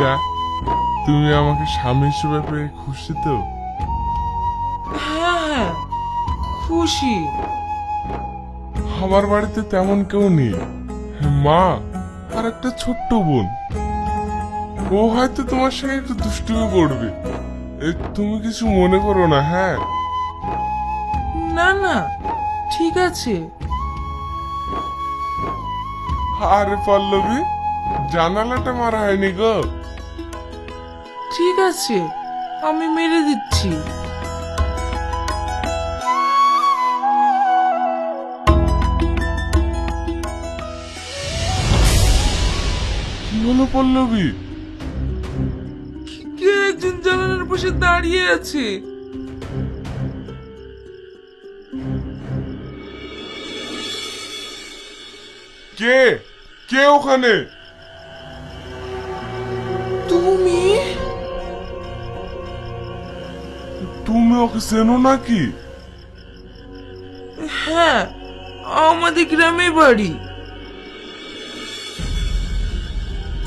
রামেশা তুমি আমাকে স্বামী হিসেবে পেয়ে খুশি তো? হ্যাঁ হ্যাঁ খুশি। আমার বাড়িতে তেমন কেউ নেই। মা আর একটা ছোট্ট বোন। ও হয়তো তোমার সঙ্গে একটু দুষ্টুমি করবে। তুমি কিছু মনে করো না হ্যাঁ? না না ঠিক আছে। আরে পল্লবী জানালাটা মারা হয়নি গো। ঠিক আছে আমি মেরে দিচ্ছি। কি হলো পল্লবী? কে একজন জানালার পাশে দাঁড়িয়ে আছে? কে? কে ওখানে? তুমি ওকে চেনো নাকি? হ্যাঁ আমাদের গ্রামে বাড়ি।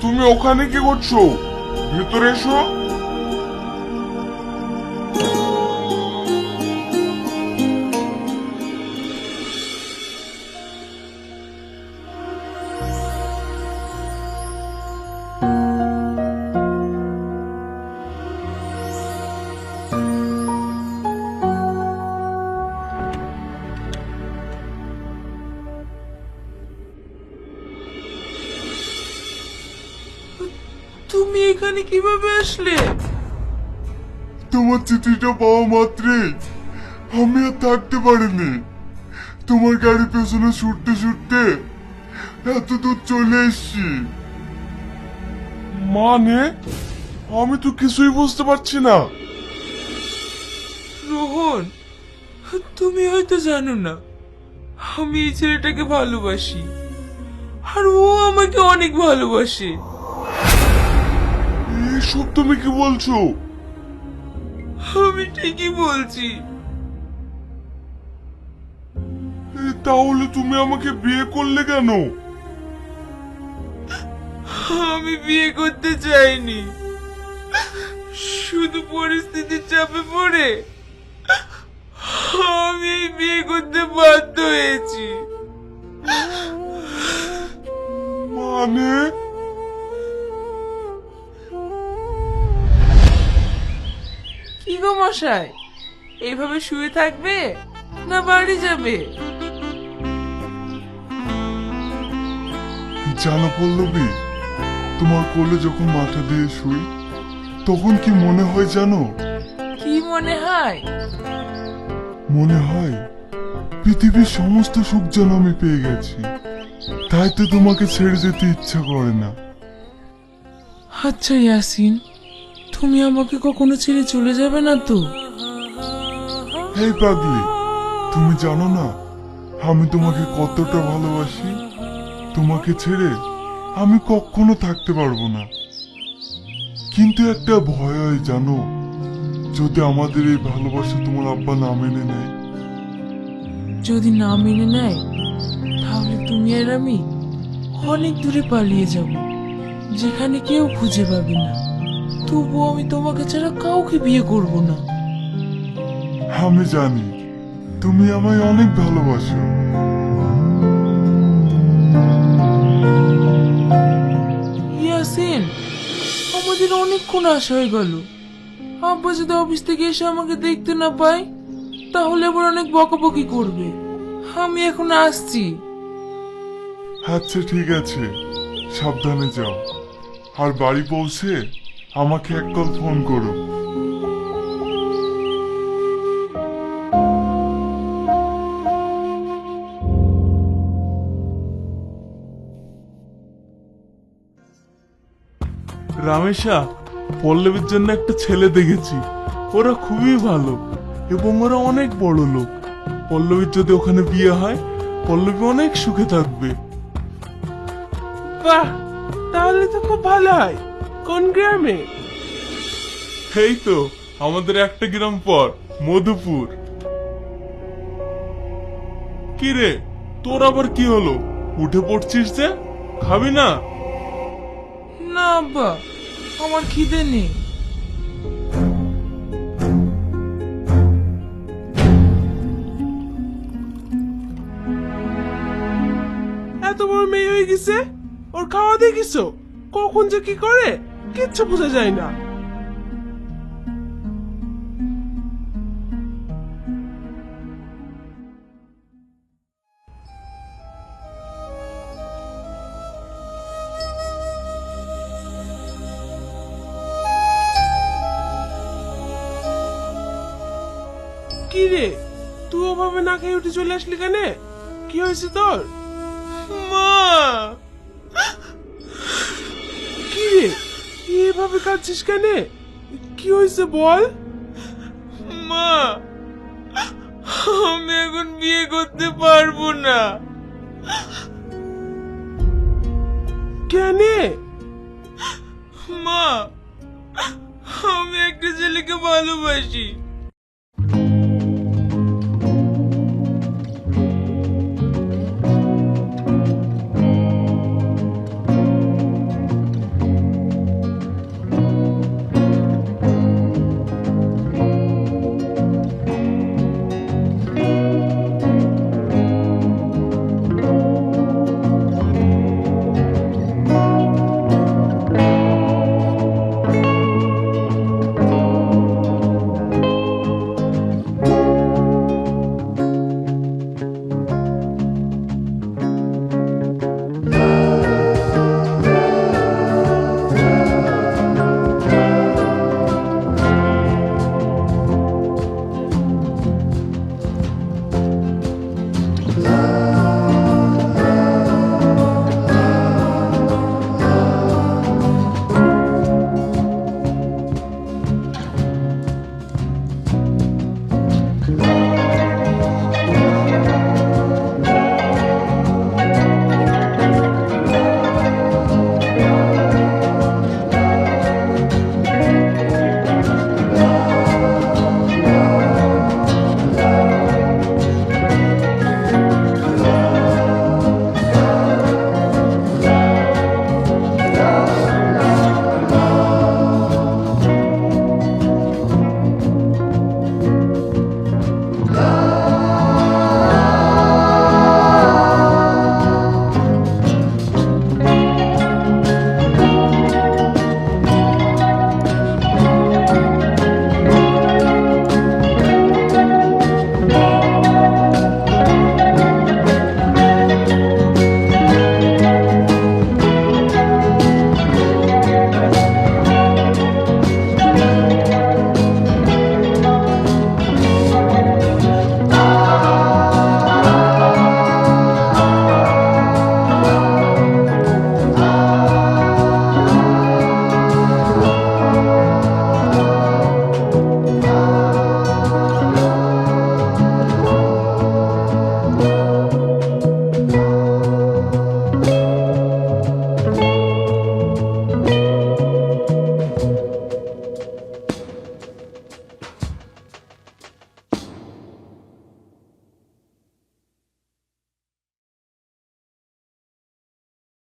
তুমি ওখানে কি করছ? ভেতরে এসো। এখানে কীভাবে আসলে। তোমার চিঠিটা পাওয়া মাত্রই আমি আর থাকতে পারিনি। তোমার গাড়ি পেছনে ছুটতে ছুটতে এত দূর চলে এসছি। মানে? আমি তো কিছুই বুঝতে পারছি না। রোহন তুমি হয়তো জানো না আমি এই ছেলেটাকে ভালোবাসি। আর ও আমাকে অনেক ভালোবাসে। এসব তুমি কি বলছো? আমি ঠিকই বলছি। এ, তাহলে তুমি আমাকে বিয়ে করলে কেন? আমি বিয়ে করতে চাইনি। শুধু পরিস্থিতির চাপে পড়ে আমি এই বিয়ে করতে বাধ্য মশাই এইভাবে শুয়ে থাকবে না বাড়ি যাবে? জানো পল্লবী তোমার কোলে যখন মাথা দিয়ে শুই তখন কি মনে হয় জানো? কি মনে হয়? মনে হয় পৃথিবীর সমস্ত সুখ যেন আমি পেয়ে গেছি। তাই তো তোমাকে ছেড়ে যেতে ইচ্ছা করে না। আচ্ছা ইয়াসিন। তুমি আমাকে কখনো ছেড়ে চলে যাবে না তো? হেই পাগলি তুমি জানো না আমি তোমাকে কতটা ভালোবাসি? তোমাকে ছেড়ে আমি কখনো থাকতে পারব না। কিন্তু একটা ভয় হয় জানো? যদি আমাদের এই ভালোবাসা তোমার আব্বা না মেনে নেয়। যদি না মেনে নেয় তাহলে তুমি আর আমি অনেক দূরে পালিয়ে যাব যেখানে কেউ খুঁজে পাবে না। তবুও আমি তোমাকে ছাড়া কাউকে বিয়ে করব না। আমি জানি তুমি আমায় অনেক ভালোবাসো। ইয়াসিন আমাদের অনেকক্ষণ আশা হয়ে গেল। আব্বা যদি অফিস থেকে এসে আমাকে দেখতে না পায় তাহলে আবার অনেক বকাবকি করবে। আমি এখন আসছি। আচ্ছা ঠিক আছে। সাবধানে যাও। আর বাড়ি পৌঁছে আমাকে এক কল ফোন করো। রামেশা, পল্লবীর জন্য একটা ছেলে দেখেছি। ওরা খুবই ভালো এবং ওরা অনেক বড় লোক। পল্লবীর যদি ওখানে বিয়ে হয়, পল্লবী অনেক সুখে থাকবে। বাহ, তাহলে তো খুব ভালো হয়। কোন গ্রামে? এই তো আমাদের একটা গ্রাম পর মধুপুর। কি রে তোর আবার কি হলো? উঠে পড়ছিস যে? খাবি না? না আব্বা আমার খিদে নেই। এত বড় মেয়ে হয়ে গেছে? ওর খাওয়া দেখিছো কখন যে কি করে? কিচ্ছু বোঝা যায় না। কি রে? তুই ওভাবে না খেয়ে উঠে চলে আসলি কেন? কি হয়েছে তোর? মা! কি রে? এভাবে কাঁদছিস কেন? কি হয়েছে বল? মা আমি এখন বিয়ে করতে পারব না। কেন? মা আমি একটা ছেলেকে ভালোবাসি।